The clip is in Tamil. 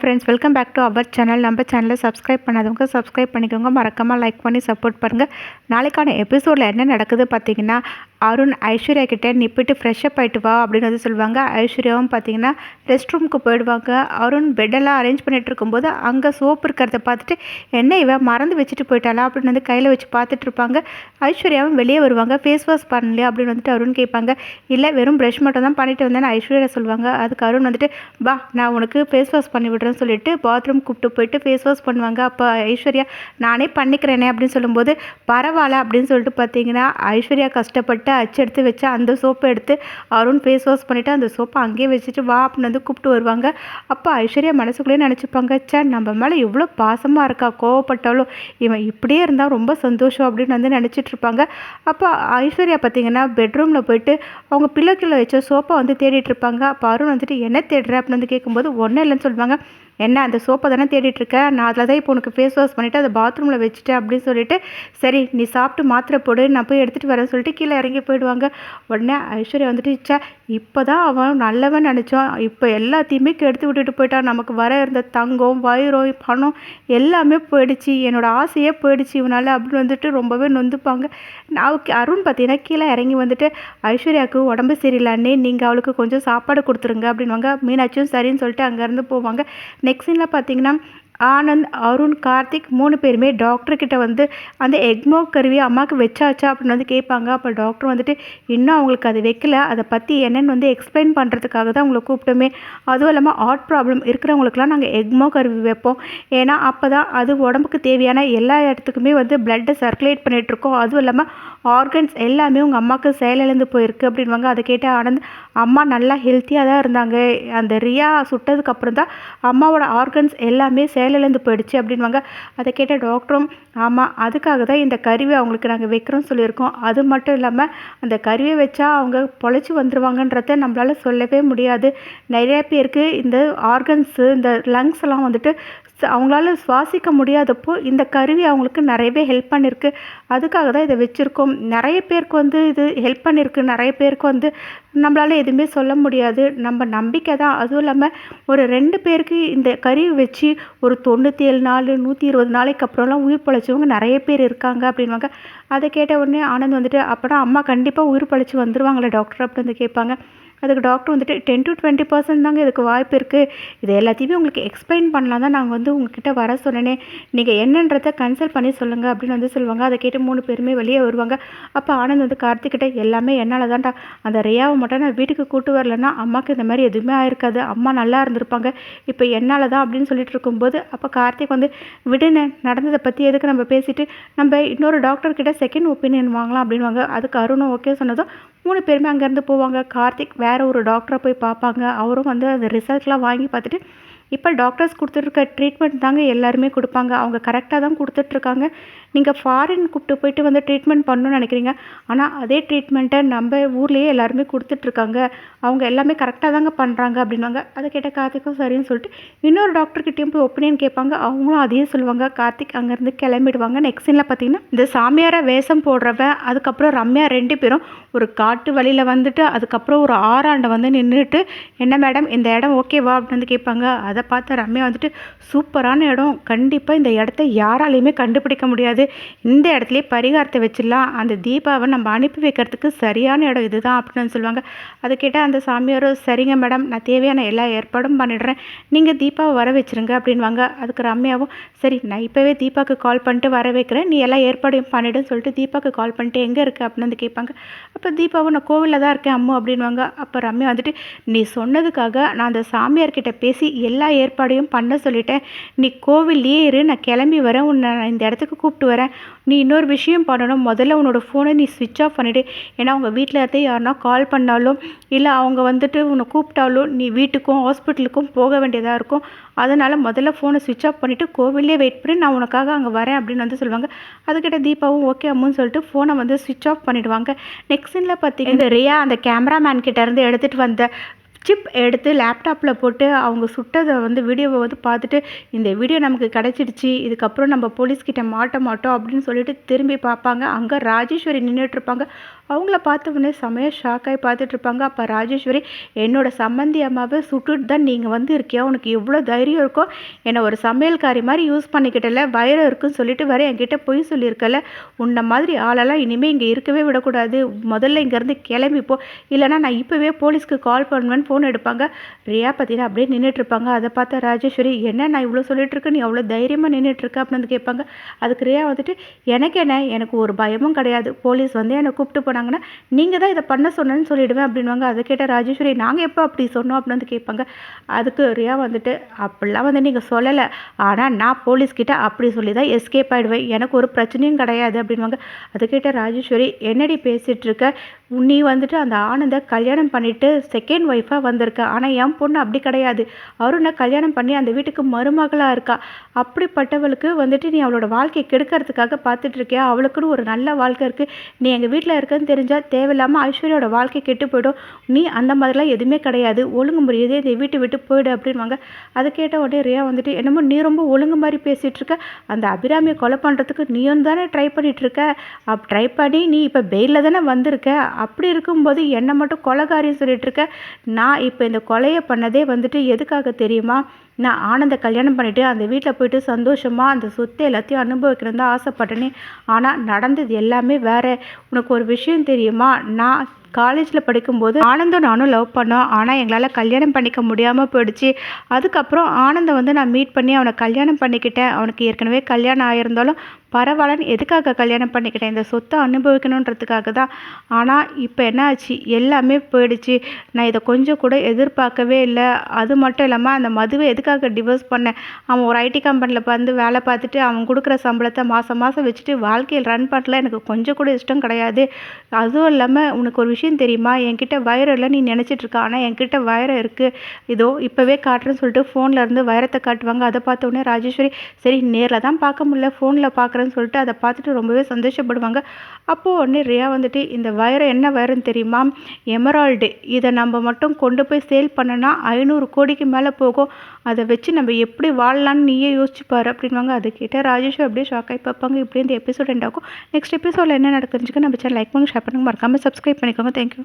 Friends welcome back to our channel நம்ம சேனலை சப்ஸ்கிரைப் பண்ணாதவங்க சப்ஸ்கிரைப் பண்ணிக்கோங்க. மறக்காமல் லைக் பண்ணி சப்போர்ட் பண்ணுங்கள் நாளைக்கான எபிசோடில் என்ன நடக்குது பார்த்தீங்கன்னா அருண் ஐஸ்வர்யா கிட்டே நிப்பிட்டு ஃப்ரெஷ்ஷப் ஆகிட்டு வா அப்படின்னு வந்து சொல்லுவாங்க. ஐஸ்வர்யாவும் பார்த்தீங்கன்னா ரெஸ்ட் ரூமுக்கு போயிடுவாங்க. அருண் பெட்டெல்லாம் அரேஞ்ச் பண்ணிட்டு இருக்கும்போது அங்கே சோப்பு இருக்கிறத பார்த்துட்டு என்ன இவன் மறந்து வச்சுட்டு போயிட்டாளா? அப்படின்னு வந்து கையில் வச்சு பார்த்துட்டு இருப்பாங்க. ஐஸ்வர்யாவும் வெளியே வருவாங்க. ஃபேஸ் வாஷ் பண்ணலையா அப்படின்னு வந்துட்டு அருண் கேட்பாங்க. இல்லை வெறும் ப்ரஷ் மட்டும் தான் பண்ணிட்டு வந்தேன்னு ஐஸ்வர்யா சொல்லுவாங்க. அதுக்கு அருண் வந்துட்டு பா நான் உனக்கு ஃபேஸ் வாஷ் பண்ணி விடுறேன்னு சொல்லிட்டு பாத்ரூம் கூப்பிட்டு போயிட்டு ஃபேஸ் வாஷ் பண்ணுவாங்க. அப்போ ஐஸ்வர்யா நானே பண்ணிக்கிறேனே அப்படின்னு சொல்லும்போது பரவாயில்ல அப்படின்னு சொல்லிட்டு பார்த்தீங்கன்னா ஐஸ்வர்யா கஷ்டப்பட்டு அச்சு எடுத்து வச்சு அந்த சோப்பை எடுத்து அருண் ஃபேஸ் வாஷ் பண்ணிவிட்டு அந்த சோப்பை அங்கேயே வச்சுட்டு வா அப்படின்னு வந்து கூப்பிட்டு வருவாங்க. அப்போ ஐஸ்வர்யா மனசுக்குள்ளேயே நினச்சிப்பாங்க சே நம்ம மேலே இவ்வளோ பாசமாக இருக்கா? கோவப்பட்டாலும் இவன் இப்படியே இருந்தால் ரொம்ப சந்தோஷம் அப்படின்னு வந்து நினச்சிட்டு இருப்பாங்க. அப்போ ஐஸ்வர்யா பார்த்தீங்கன்னா பெட்ரூமில் போயிட்டு அவங்க பிள்ளைக்குள்ள வச்ச சோப்பை வந்து தேடிட்டு இருப்பாங்க. அப்போ அருண் வந்துட்டு என்ன தேடுற? அப்படின்னு வந்து கேட்கும்போது ஒன்றும் இல்லைன்னு சொல்லுவாங்க. என்ன அந்த சோப்பை தானே தேடிட்டுருக்க? நான் அதில் தான் இப்போ உனக்கு ஃபேஸ் வாஷ் பண்ணிவிட்டு அதை பாத்ரூமில் வச்சுட்டேன் அப்படின்னு சொல்லிட்டு சரி நீ சாப்பிட்டு மாத்திரை போடு நான் போய் எடுத்துகிட்டு வரேன் சொல்லிட்டு கீழே இறங்கி போயிடுவாங்க. உடனே ஐஸ்வர்யா வந்துட்டு ச்சே இப்போ தான் அவன் நல்லவன் நினச்சோம் இப்போ எல்லாத்தையுமே கெடுத்து விட்டுட்டு போயிட்டான். நமக்கு வர இருந்த தங்கம் வைரம் பணம் எல்லாமே போயிடுச்சு. என்னோடய ஆசையே போயிடுச்சு இவனால் அப்படின்னு வந்துட்டு ரொம்பவே நொந்துப்பாங்க. நான் அருண் பார்த்தீங்கன்னா கீழே இறங்கி வந்துட்டு ஐஸ்வர்யாவுக்கு உடம்பு சரியில்லைன்னே நீங்கள் அவளுக்கு கொஞ்சம் சாப்பாடு கொடுத்துருங்க அப்படின்வாங்க மீனாட்சியும் சரின்னு சொல்லிட்டு அங்கேருந்து போவாங்க. நெக்ஸ்ட் சீனில் பார்த்தீங்கன்னா ஆனந்த் அருண் கார்த்திக் மூணு பேருமே டாக்டர்கிட்ட வந்து அந்த எக்மோ கருவி அம்மாவுக்கு வச்சாச்சா அப்படின்னு வந்து கேட்பாங்க. அப்போ டாக்டர் வந்துட்டு இன்னும் அவங்களுக்கு அது வைக்கல. அதை பற்றி என்னென்னு வந்து எக்ஸ்பிளைன் பண்ணுறதுக்காக தான் அவங்களை கூப்பிட்டோமே. அதுவும் இல்லாமல் ஹார்ட் ப்ராப்ளம் இருக்கிறவங்களுக்குலாம் நாங்கள் எக்மோ கருவி வைப்போம். ஏன்னா அப்போ தான் அது உடம்புக்கு தேவையான எல்லா இடத்துக்குமே வந்து பிளட்டை சர்க்குலேட் பண்ணிகிட்ருக்கோம் அதுவும் இல்லாமல் ஆர்கன்ஸ் எல்லாமே உங்கள் அம்மாவுக்கு செயலிழந்து போயிருக்கு அப்படின்வாங்க அதை கேட்டு ஆனந்த் அம்மா நல்லா ஹெல்த்தியாக தான் இருந்தாங்க. அந்த ரியா சுட்டதுக்கப்புறம் தான் அம்மாவோட ஆர்கன்ஸ் எல்லாமே செயலிழந்து போயிடுச்சு அப்படின்வாங்க. அதை கேட்ட டாக்டரும் ஆமாம் அதுக்காக தான் இந்த கருவி அவங்களுக்கு நாங்கள் வைக்கிறோம் சொல்லியிருக்கோம். அது மட்டும் இல்லாமல் அந்த கருவியை வச்சா அவங்க பொழைச்சி வந்துடுவாங்கன்றத நம்மளால் சொல்லவே முடியாது. நிறைய பேருக்கு இந்த ஆர்கன்ஸு இந்த லங்ஸ் எல்லாம் வந்துட்டு அவங்களால சுவாசிக்க முடியாதப்போ இந்த கருவி அவங்களுக்கு நிறையவே ஹெல்ப் பண்ணியிருக்கு அதுக்காக தான் இதை வச்சுருக்கோம். நிறைய பேருக்கு வந்து இது ஹெல்ப் பண்ணியிருக்கு நிறைய பேருக்கு வந்து நம்மளால் எதுவுமே சொல்ல முடியாது. நம்ம நம்பிக்கை தான். அதுவும் இல்லாமல் ஒரு ரெண்டு பேருக்கு இந்த கருவி வச்சு ஒரு தொண்ணூற்றி ஏழு நாள் நூற்றி இருபது நாளைக்கு அப்புறம்லாம் உயிர் பழைச்சவங்க நிறைய பேர் இருக்காங்க அப்படின்வாங்க அதை கேட்ட உடனே ஆனந்த் வந்துட்டு அப்போனா அம்மா கண்டிப்பாக உயிர் பழைச்சி வந்துருவாங்களே டாக்டர்? அப்படின்னு வந்து கேட்பாங்க. அதுக்கு டாக்டர் வந்துட்டு டென் டு டுவெண்ட்டி பர்சன்ட் தாங்க இதுக்கு வாய்ப்பு இருக்குது இது எல்லாத்தையுமே உங்களுக்கு எக்ஸ்பிளைன் பண்ணலாம் தான் நாங்கள் வந்து உங்ககிட்ட வர சொன்னேனே. நீங்கள் என்னன்றதை கன்சல்ட் பண்ணி சொல்லுங்கள் அப்படின்னு வந்து சொல்லுவாங்க. அதை கேட்டு மூணு பேருமே வெளியே வருவாங்க. அப்போ ஆனந்த் வந்து கார்த்திக்கிட்ட எல்லாமே என்னால் தான்டா அந்த ரியாவை மட்டும் நான் வீட்டுக்கு கூட்டு வரலன்னா அம்மாவுக்கு இந்த மாதிரி எதுவுமே ஆயிருக்காது. அம்மா நல்லா இருந்திருப்பாங்க. இப்போ என்னால் தான் அப்படின்னு சொல்லிட்டு இருக்கும்போது அப்போ கார்த்திக் வந்து விடுன நடந்ததை பற்றி எதுக்கு நம்ம பேசிட்டு நம்ம இன்னொரு டாக்டர்கிட்ட செகண்ட் ஒப்பீனியன் வாங்கலாம் அப்படின்வாங்க அதுக்கு அருணும் ஓகே சொன்னதும் மூணு பேருமே அங்கேருந்து போவாங்க. கார்த்திக் வேறு ஒரு டாக்டரை போய் பார்ப்பாங்க. அவரும் வந்து அந்த ரிசல்ட்லாம் வாங்கி பார்த்துட்டு இப்போ டாக்டர்ஸ் கொடுத்துட்ருக்க ட்ரீட்மெண்ட் தாங்க எல்லாருமே கொடுப்பாங்க. அவங்க கரெக்டாக தான் கொடுத்துட்ருக்காங்க. நீங்கள் ஃபாரின் கூப்பிட்டு போயிட்டு வந்து ட்ரீட்மெண்ட் பண்ணணும்னு நினைக்கிறீங்க. ஆனால் அதே ட்ரீட்மெண்ட்டை நம்ம ஊர்லேயே எல்லாருமே கொடுத்துட்ருக்காங்க. அவங்க எல்லாமே கரெக்டாக தாங்க பண்ணுறாங்க அப்படின்னாங்க. அதை கேட்ட கார்த்திக்கும் சரின்னு சொல்லிட்டு இன்னொரு டாக்டர்கிட்டையும் போய் ஒப்பீனியன் கேட்பாங்க. அவங்களும் அதையே சொல்லுவாங்க. கார்த்திக் அங்கேருந்து கிளம்பிடுவாங்க. நெக்ஸ்ட் சீனில் பார்த்தீங்கன்னா இந்த சாமியாரை வேஷம் போடுறவன் அதுக்கப்புறம் ரம்யா ரெண்டு பேரும் ஒரு காட்டு வழியில் வந்துட்டு அதுக்கப்புறம் ஒரு ஆறாண்டை வந்து நின்றுட்டு என்ன மேடம் இந்த இடம் ஓகேவா அப்படின்னு வந்து கேட்பாங்க. அதை அதை பார்த்து ரம்யா வந்துட்டு சூப்பரான இடம். கண்டிப்பாக இந்த இடத்த யாராலையுமே கண்டுபிடிக்க முடியாது. இந்த இடத்துலையே பரிகாரத்தை வச்சிடலாம். அந்த தீபாவை நம்ம அனுப்பி வைக்கிறதுக்கு சரியான இடம் இதுதான் அப்படின்னு சொல்லுவாங்க. அதை கேட்டால் அந்த சாமியாரும் சரிங்க மேடம். நான் தேவையான எல்லா ஏற்பாடும் பண்ணிடுறேன். நீங்கள் தீபாவை வர வச்சிருங்க அப்படின்வாங்க அதுக்கு ரம்யாவும் சரி நான் இப்போவே தீபாவுக்கு கால் பண்ணிட்டு வர வைக்கிறேன். நீ எல்லா ஏற்பாடையும் பண்ணிடுன்னு சொல்லிட்டு தீபாவுக்கு கால் பண்ணிட்டு எங்கே இருக்குது அப்படின்னு வந்து கேட்பாங்க. அப்போ தீபாவும் நான் கோவிலில் தான் இருக்கேன் அம்மு அப்படின்வாங்க அப்போ ரம்யா வந்துட்டு நீ சொன்னதுக்காக நான் அந்த சாமியார்கிட்ட பேசி எல்லா ஏற்பாடையும் பண்ண சொல்லிட்டேன். நீ கோவில்லையே இரு நான் கிளம்பி வரேன். உன்னை நான் இந்த இடத்துக்கு கூப்பிட்டு வரேன். நீ இன்னொரு விஷயம் பண்ணணும். முதல்ல உன்னோட ஃபோனை நீ ஸ்விட்ச் ஆஃப் பண்ணிவிடு ஏன்னா உங்கள் வீட்டில் இருந்து யாருனா கால் பண்ணாலும் இல்லை அவங்க வந்துட்டு உன்னை கூப்பிட்டாலும் நீ வீட்டுக்கும் ஹாஸ்பிட்டலுக்கும் போக வேண்டியதாக இருக்கும். அதனால் முதல்ல ஃபோனை ஸ்விட்ச் ஆஃப் பண்ணிவிட்டு கோவிலே வெயிட் பண்ணி. நான் உனக்காக அங்கே வரேன் அப்படின்னு வந்து சொல்லுவாங்க. அதுக்கிட்ட தீபாவும் ஓகே அம்முன்னு சொல்லிட்டு ஃபோனை வந்து ஸ்விட்ச் ஆஃப் பண்ணிவிடுவாங்க நெக்ஸ்ட் சீனில் பார்த்தீங்கன்னா இந்த ரியா அந்த கேமராமேன் கிட்டேருந்து எடுத்துகிட்டு வந்த சிப் எடுத்து லேப்டாப்பில் போட்டு அவங்க சுட்டதை வந்து வீடியோவை வந்து பார்த்துட்டு இந்த வீடியோ நமக்கு கிடச்சிடுச்சு இதுக்கப்புறம் நம்ம போலீஸ்கிட்ட மாட்ட மாட்டோம் அப்படின்னு சொல்லிட்டு திரும்பி பார்ப்பாங்க. அங்கே ராஜேஸ்வரி நின்றுட்டுருப்பாங்க அவங்கள பார்த்த உடனே செமையாக ஷாக்காகி பார்த்துட்ருப்பாங்க அப்போ ராஜேஸ்வரி என்னோடய சம்மந்தி அம்மாவை சுட்டுட்டு தான் நீங்கள் வந்து இருக்கியா? உனக்கு எவ்வளோ தைரியம் இருக்கோ? என்னை ஒரு சமையல்காரி மாதிரி யூஸ் பண்ணிக்கிட்டல வைரம் இருக்குன்னு சொல்லிட்டு வர என்கிட்ட பொய் சொல்லியிருக்கல. உன்ன மாதிரி ஆளெல்லாம் இனிமேல் இங்கே இருக்கவே விடக்கூடாது. முதல்ல இங்கேருந்து கிளம்பிப்போ இல்லைனா நான் இப்போவே போலீஸ்க்கு கால் பண்ணுவேன்னு ஃபோன் எடுப்பாங்க. ரியா பார்த்தீங்கன்னா அப்படியே நின்றுட்டுருப்பாங்க அதை பார்த்த ராஜேஸ்வரி என்ன நான் இவ்வளோ சொல்லிட்டுருக்கு நீ அவ்வளோ தைரியமாக நின்றுட்டுருக்க அப்படின்னு வந்து கேட்பாங்க. அதுக்கு ரியா வந்துட்டு எனக்கு என்ன? எனக்கு ஒரு பயமும் கிடையாது. போலீஸ் வந்து என்னை கூப்பிட்டு போனாங்கன்னா நீங்கள் தான் இதை பண்ண சொன்னேன்னு சொல்லிவிடுவேன் அப்படின்வாங்க அதை கேட்ட ராஜேஸ்வரி நாங்கள் எப்போ அப்படி சொன்னோம்? அப்படின்னு வந்து கேட்பாங்க. அதுக்கு ரியா வந்துட்டு அப்படிலாம் வந்து நீங்கள் சொல்லலை. ஆனால் நான் போலீஸ்கிட்ட அப்படி சொல்லி தான் எஸ்கேப் ஆகிடுவேன் எனக்கு ஒரு பிரச்சனையும் கிடையாது அப்படின்வாங்க அது கேட்ட ராஜேஸ்வரி என்னடி பேசிகிட்ருக்க நீ வந்துட்டு அந்த ஆனந்தை கல்யாணம் பண்ணிவிட்டு செகண்ட் ஒய்ஃபாக வந்திருக்கா? ஆனால் என் பொண்ணு அப்படி கிடையாது. அருணை கல்யாணம் பண்ணி அந்த வீட்டுக்கு மருமகளாக இருக்கா? அப்படிப்பட்டவளுக்கு வந்துட்டு நீ அவளோட வாழ்க்கையை கெடுக்கிறதுக்காக பார்த்துட்ருக்கியா? அவளுக்குன்னு ஒரு நல்ல வாழ்க்கை இருக்குது நீ எங்கள் வீட்டில் இருக்கன்னு தெரிஞ்சால் தேவையில்லாமல் ஐஸ்வர்யோட வாழ்க்கை கெட்டு போயிடும். நீ அந்த மாதிரிலாம் எதுவுமே கிடையாது. ஒழுங்கு முறையதே இந்த வீட்டு விட்டு போயிடு அப்படின்வாங்க அதை கேட்ட உடனே ரியா வந்துட்டு என்னமோ நீ ரொம்ப ஒழுங்கு மாதிரி பேசிகிட்டு இருக்க அந்த அபிராமியை கொலை பண்ணுறதுக்கு நீயும் தானே ட்ரை பண்ணிகிட்ருக்க அப் ட்ரை பண்ணி நீ இப்போ பெயிலில் தானே வந்திருக்க. அப்படி இருக்கும்போது என்னை மட்டும் கொலைகாரின்னு சொல்லிட்டுருக்க நான் நான் இப்போ இந்த கொலையை பண்ணதே வந்துட்டு எதுக்காக தெரியுமா? நான் ஆனந்த கல்யாணம் பண்ணிவிட்டு அந்த வீட்டில் போயிட்டு சந்தோஷமாக அந்த சொத்து எல்லாத்தையும் அனுபவிக்கிறதா ஆசைப்பட்டேனே. ஆனால் நடந்தது எல்லாமே வேறு. உனக்கு ஒரு விஷயம் தெரியுமா? நான் காலேஜில் படிக்கும்போது ஆனந்தும் நானும் லவ் பண்ணோம். ஆனால் எங்களால் கல்யாணம் பண்ணிக்க முடியாமல் போயிடுச்சு. அதுக்கப்புறம் ஆனந்தை வந்து நான் மீட் பண்ணி அவனை கல்யாணம் பண்ணிக்கிட்டேன். அவனுக்கு ஏற்கனவே கல்யாணம் ஆகியிருந்தாலும் பரவாயில்லன்னு எதுக்காக கல்யாணம் பண்ணிக்கிட்டேன்? இந்த சொத்தை அனுபவிக்கணுன்றதுக்காக தான். ஆனால் இப்போ என்ன ஆச்சு? எல்லாமே போயிடுச்சு. நான் இதை கொஞ்சம் கூட எதிர்பார்க்கவே இல்லை. அது மட்டும் இல்லாமல் அந்த மதுவை எதுக்காக டிவோர்ஸ் பண்ணேன்? அவன் ஒரு ஐடி கம்பெனியில் வந்து வேலை பார்த்துட்டு அவன் கொடுக்குற சம்பளத்தை மாதம் மாதம் வச்சுட்டு வாழ்க்கையில் ரன் பண்ணல எனக்கு கொஞ்சம் கூட இஷ்டம் கிடையாது. அதுவும் இல்லாமல் உனக்கு ஒரு விஷயம் தெரியுமா? என்கிட்ட வைரம் இல்லை நீ நினச்சிட்ருக்க ஆனால் என்கிட்ட வைரம் இருக்குது இதோ இப்போவே காட்டுறேன்னு சொல்லிட்டு ஃபோனில் இருந்து வைரத்தை காட்டுவாங்க. அதை பார்த்த உடனே ராஜேஸ்வரி சரி நேரில் தான் பார்க்க முடியல. ஃபோனில் பார்க்குற பார்க்குறேன்னு சொல்லிட்டு அதை பார்த்துட்டு ரொம்பவே சந்தோஷப்படுவாங்க. அப்போது உடனே ரியா வந்துட்டு இந்த வைரம் என்ன வைரம் தெரியுமா? எமரால்டு. இதை நம்ம மட்டும் கொண்டு போய் சேல் பண்ணனா ஐநூறு கோடிக்கு மேலே போகும். அதை வச்சு நம்ம எப்படி வாழலான்னு நீயே யோசிச்சுப்பார் அப்படின்வாங்க அது கேட்டால் ராஜேஷ் அப்படியே ஷாக் ஆகி பார்ப்பாங்க. இப்படி இந்த எபிசோட் எண்ட் ஆகும். நெக்ஸ்ட் எபிசோடில் என்ன நடக்குதுன்னு நம்ம சேனல் லைக் பண்ணி ஷேர் பண்ணுங்க. மறக்காமல் சப்ஸ்கிரைப் பண்ணிக்கோங்க. தேங்க்யூ